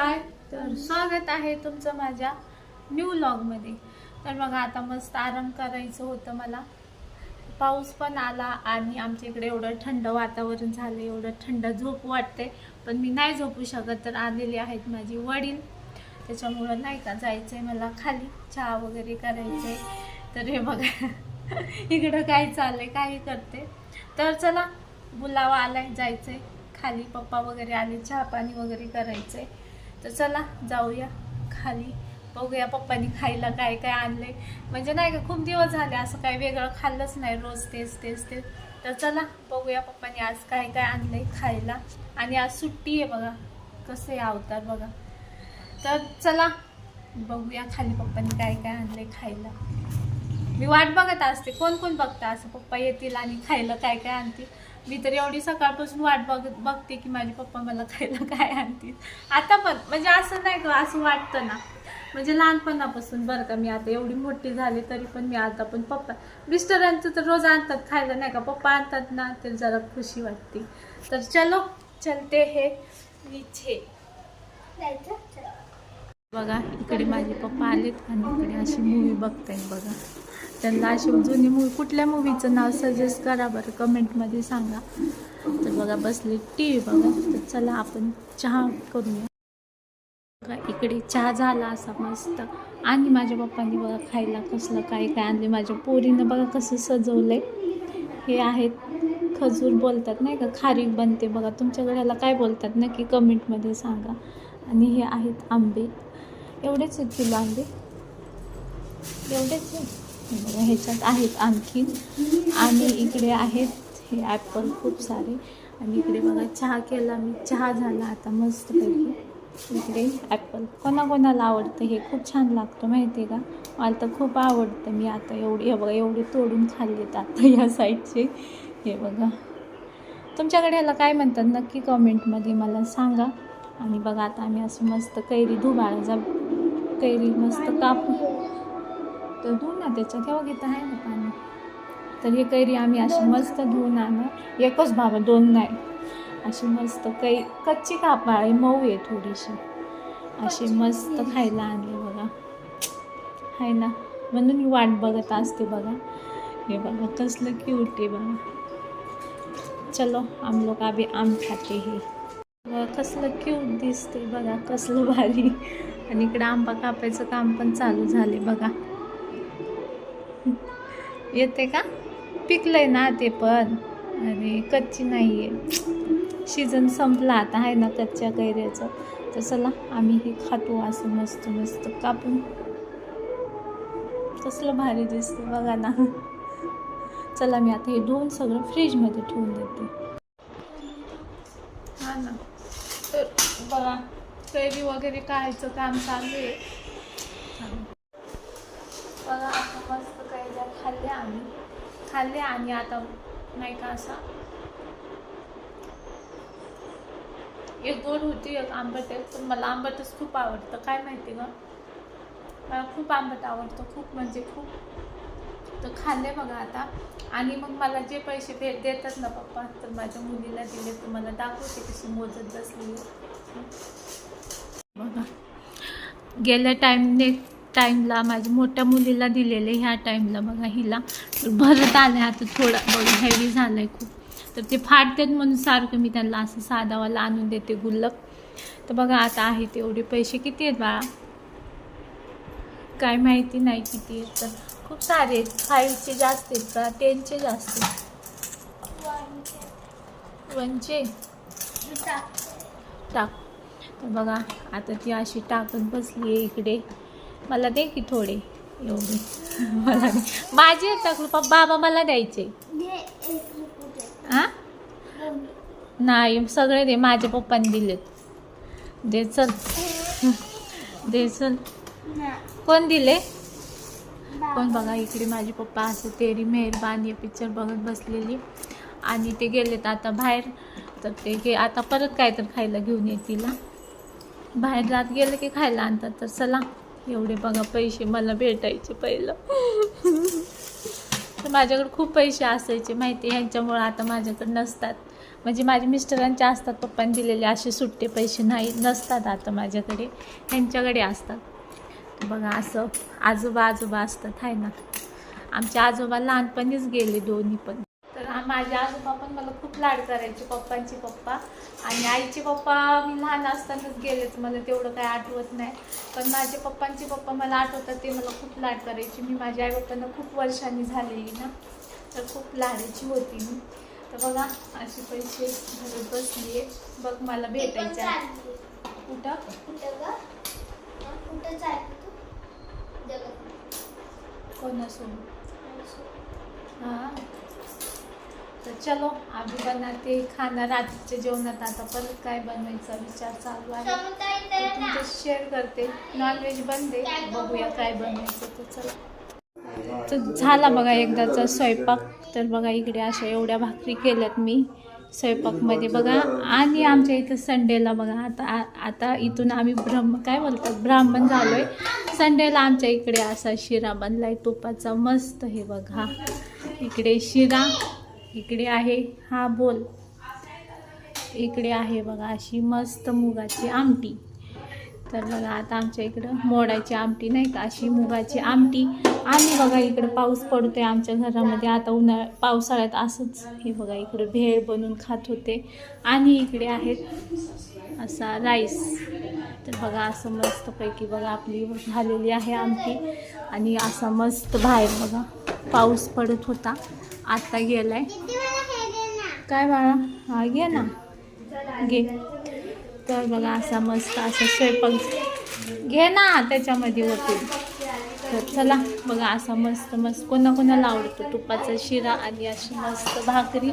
हाय तर स्वागत आहे तुमचं माझ्या न्यू लॉगमध्ये तर बघा आता मस्त आराम करायचं होतं मला. पाऊस पण आला आणि आमच्या इकडे एवढं थंड वातावरण झालं एवढं थंड झोप वाटते. पण मी नाही झोपू शकत तर आलेली आहेत माझी वडील. त्याच्यामुळं नाही का जायचं आहे मला खाली चहा वगैरे करायचं आहे तर हे बघा इकडं काय चाललंय काही करते. तर चला बुलावा आलाय जायचंय. खाली पप्पा वगैरे आले चहा पाणी वगैरे करायचंय. तर चला जाऊया खाली. बघूया पप्पानी खायला काय काय आणलंय. म्हणजे नाही का खूप दिवस झाले असं काही वेगळं खाल्लंच नाही रोज तेच तेच तेच. तर चला बघूया पप्पानी आज काय काय आणलंय खायला. आणि आज सुट्टी आहे बघा. कसे अवतार बघा. तर चला बघूया खाली पप्पानी काय काय आणलंय खायला. मी वाट बघत असते. कोण कोण बघता असं? पप्पा येतील आणि खायला काय काय आणतील? मी तर एवढी सकाळपासून वाट बघ बघते की माझे पप्पा मला खायला काय आणतील. आता पण म्हणजे असं नाही का असं वाटतं ना. म्हणजे लहानपणापासून बरं का मी आता एवढी मोठी झाली तरी पण मी आता पण पप्पा मिस्टरांचं तर रोज आणतात खायला नाही का? पप्पा आणतात ना तर जरा खुशी वाटते. तर चलो चलते हे. नीचे बघा इकडे माझे पप्पा आलेत आणि इकडे अशी मूवी बघताय बघा. त्यांना अशी जुनी मूवी कुठल्या मूवीचं नाव सजेस्ट करा बरं कमेंटमध्ये सांगा. तर बघा बसले टी व्ही बघा. तर चला आपण चहा करूया. बघा इकडे चहा झाला असा मस्त. आणि माझ्या पप्पांनी बघा खायला कसलं काय काय आणले माझ्या पोरीनं बघा कसं सजवलंय. हे आहेत खजूर बोलतात नाही का खारीक बनते. बघा तुमच्याकडे ह्याला काय बोलतात नक्की कमेंटमध्ये सांगा. आणि हे आहेत आंबे. एवढेच आहेत किलो आंबे. एवढेच आहेत. बघा ह्याच्यात आहेत आणखीन. आणि इकडे आहेत हे ॲपल खूप सारे. आणि इकडे बघा चहा केला मी. चहा झाला आता मस्तपैकी. इकडे ॲपल कोणाकोणाला आवडतं हे खूप छान लागतं माहिती आहे का? मला तर खूप आवडतं मी आता एवढी हे बघा एवढे तोडून खाल्लेत आता या साईडचे. हे बघा. तुमच्याकडे ह्याला काय म्हणतात? नक्की कमेंटमध्ये मला सांगा. आणि बघा आता आम्ही असं मस्त कैरी धुबाळाचा कैरी मस्त कापून तर धुवून ना त्याच्यात तेव्हा घेत आहे ना पाणी. तर हे कैरी आम्ही अशी मस्त धुवून आणू. एकच बाबा दोन नाही. अशी मस्त कै कच्ची कापाळी मऊ आहे थोडीशी. अशी मस्त खायला आणली बघा. आहे ना. म्हणून मी वाट बघत असते बघा. हे बघा कसलं क्यूट आहे बघा. चलो आम लोग अभी आम खाते हे. कसलं क्यूट दिसते बघा कसलं भारी. आणि इकडे आंबा कापायचं काम पण चालू झाले बघा. येते का? पिकलंय ना ते पण. आणि कच्ची नाही आहे सीझन संपला आता आहे ना कच्च्या कैऱ्याचं. तर चला आम्ही हे खातो असं मस्त मस्त कापून. कसलं भारी दिसतं बघा ना. चला मी आता हे धुवून सगळं फ्रीजमध्ये ठेवून देते. हा ना. तर बघा कैरी वगैरे काढायचं काम चालू आहे बघा आता मस्त खाल्ले आम्ही. खाल्ले आणि आता नाही का असा. एक गोड होती एक आंबट आहे पण मला आंबटच खूप आवडतं. काय माहिती का मला खूप आंबट आवडतं खूप म्हणजे खूप. तर खाल्ले बघा आता. आणि मग मला जे पैसे भेट देतात ना पप्पा तर माझ्या मुलीला दिले तर मला दाखवते कशी मोजत बसली. बघा. गेल्या टाईमने टाईमला माझ्या मोठ्या मुलीला दिलेले ह्या टाईमला बघा हिला. तर भरत आलं आता थोडा बघा हेवी झालं आहे खूप. तर ते फाटतात म्हणून सारखं मी त्यांना असं साधावाला आणून देते गुल्लक. तर बघा आता आहे तेवढे पैसे किती आहेत बाळा? काय माहिती नाही किती आहेत तर खूप सारे आहेत. फाईव्हचे जास्त आहेत का? टेनचे जास्त आहेत. वनचे टाक. तर बघा आता ती अशी टाकत बसली आहे इकडे. मला दे की थोडे. एवढे. मला दे. माझे आहेत पप्पा बाबा मला द्यायचे. हा नाही सगळे दे. माझ्या पप्पाने दिलेत. दे चल. दे चल. कोण दिले? पण बघा इकडे माझे पप्पा असं तेरी मेहरबान हे पिक्चर बघत बसलेली. आणि ते गेलेत आता बाहेर. तर ते गे आता परत काय तर खायला घेऊन येतील. बाहेर जात गेलं की खायला आणतात. तर चला. एवढे बघा पैसे मला भेटायचे पहिलं. तर माझ्याकडे खूप पैसे असायचे माहिती ह्यांच्यामुळं आता माझ्याकडे नसतात. म्हणजे माझे मिस्टरांचे असतात पप्पांनी दिलेले असे सुट्टे पैसे नाही नसतात आता माझ्याकडे. ह्यांच्याकडे असतात. बघा असं आजोबा आजोबा असतात आहे ना. आमच्या आजोबा लहानपणीच गेले दोन्ही पण माझे आजोबा पण मला खूप लाड करायचे पप्पांचे पप्पा. आणि आईचे पप्पा मी लहान असतानाच गेलेच मला तेवढं काही आठवत नाही. पण माझे पप्पांचे पप्पा मला आठवतात ते मला खूप लाड करायचे. मी माझ्या आई बाप्पांना खूप वर्षांनी झालेली ना तर खूप लाडाची होती मी. तर बघा असे पैसे घरात बसली. बघ मला भेटायचे आहे. कुठं? कोणासोबत? हां. तर चलो आम्ही बनवते खाना रात्रीच्या जेवणात आता परत काय बनवायचा विचार चालू आहे. तर तुमचं शेअर करते नॉनव्हेज बनते बघूया काय बनवायचं तर चला. तर झाला बघा एकदाचा स्वयंपाक. तर बघा इकडे अशा एवढ्या भाकरी केल्यात मी स्वयंपाकमध्ये. बघा आणि आमच्या इथं संडेला बघा आता आ- आता इथून आम्ही ब्रह्म काय बोलतात? ब्राह्मण झालो आहे संडेला आमच्या इकडे असा शिरा बनला आहे तुपाचा मस्त हे बघा. इकडे शिरा इकडे आहे. हा बोल. इकडे आहे बघा अशी मस्त मुगाची आमटी. तर बघा आता आमच्या इकडं मोडाची आमटी नाही का? अशी मुगाची आमटी. आणि बघा इकडं पाऊस पडतोय आमच्या घरामध्ये. आता उन्हाळ्या पावसाळ्यात असंच हे बघा इकडं भेळ बनवून खात होते. आणि इकडे आहेत असा राईस. तर बघा असं मस्तपैकी बघा आपली झालेली आहे आमटी. आणि असा मस्त बाहेर बघा. पाऊस पडत होता. आता गेलाय. काय बाळा? हा घे ना. घे. तर बघा असा मस्त असा स्वयंपाक घे ना त्याच्यामध्ये होते तर चला बघा असा मस्त मस्त. कोणा कोणाला आवडतो? तुपाचा शिरा आणि अशी मस्त भाकरी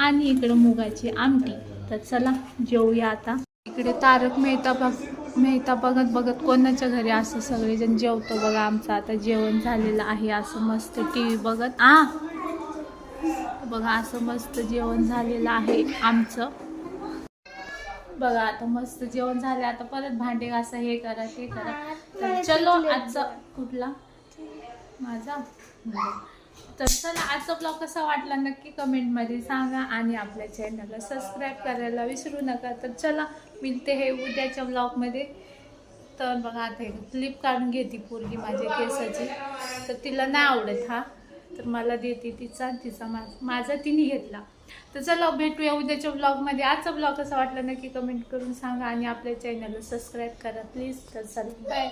आणि इकडं मुगाची आमटी. तर चला जेवूया आता. इकडे तारक मेहता बघ. मेहता बघत बघत कोणाच्या घरी असं सगळेजण जेवतो बघा आमचं आता जेवण झालेलं आहे असं मस्त टी व्ही बघत. आ! बघा असं मस्त जेवण झालेलं आहे आमचं. बघा आता मस्त जेवण झालं आता परत भांडे घासा हे करा ते करा. तर चलो आजचा कुठला? माझा? तर चला आजचा ब्लॉग कसा वाटला नक्की कमेंटमध्ये सांगा आणि आपल्या चॅनलला सबस्क्राईब करायला विसरू नका. तर चला मिळते हे उद्याच्या ब्लॉगमध्ये तर बघा आता क्लिप काढून घेते पोरगी माझ्या केसाची. तर तिला नाही आवडत हा. तर मला देते तिचा तिचा मा माझा तिने घेतला. तर चला भेटूया उद्याच्या ब्लॉगमध्ये आजचा ब्लॉग कसा वाटला नक्की कमेंट करून सांगा आणि आपल्या चॅनलला सबस्क्राईब करा प्लीज तर चला बाय